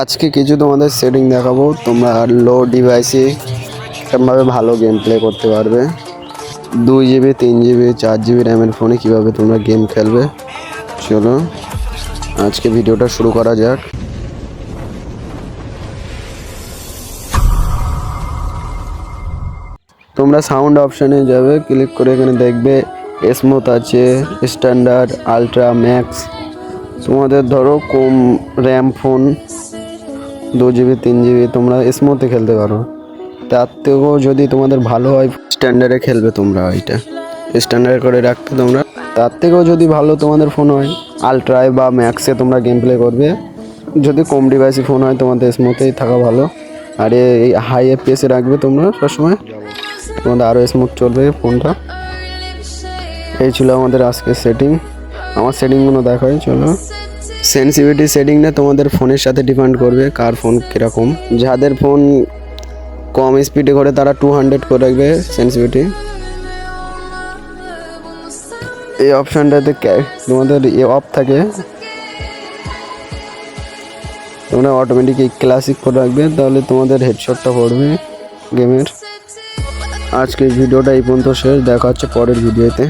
আজকে কিছু তোমাদের সেটিং দেখাবো। তোমরা লো ডিভাইসে কেমনভাবে ভালো গেম প্লে করতে পারবে। দুই জিবি তিন জিবি চার জিবি র্যামের ফোনে কীভাবে তোমরা গেম খেলবে। চলো, আজকে ভিডিওটা শুরু করা যাক। তোমরা সাউন্ড অপশানে যাবে ক্লিক করে এখানে দেখবে স্মুথ আছে স্ট্যান্ডার্ড আলট্রা ম্যাক্স তোমাদের ধরো কম র্যাম ফোন দু জিবি, তিন জিবি তোমরা স্মুথে খেলতে পারো। তার থেকেও যদি তোমাদের ভালো হয় স্ট্যান্ডার্ডে খেলবে তোমরা এটা স্ট্যান্ডার্ড করে রাখতে তোমরা। তার থেকেও যদি ভালো তোমাদের ফোন হয় আলট্রায় বা ম্যাক্সে তোমরা গেম প্লে করবে। যদি কম ডিভাইসি ফোন হয়, তোমাদের স্মুথেই থাকা ভালো। আর এই হাই এফপিএসে রাখবে তোমরা সবসময়। তোমাদের আরও স্মুথ চলবে ফোনটা এই ছিল আমাদের আজকের সেটিং আমার সেটিংগুলো দেখাই, চলো। সেন্সিভিটি সেটিংটা তোমাদের ফোনের সাথে ডিপেন্ড করবে কার ফোন কীরকম। যাদের ফোন কম স্পিডে করে, তারা টু হান্ড্রেড করে রাখবে সেন্সিভিটি এই অপশানটাতে তোমাদের এ অফ থাকে। তোমরা অটোমেটিক ক্লাসিক করে রাখবে, তাহলে তোমাদের হেডশটটা পড়বে গেমের আজকের ভিডিওটা এই পর্যন্ত শেষ, দেখা হচ্ছে পরের ভিডিওতে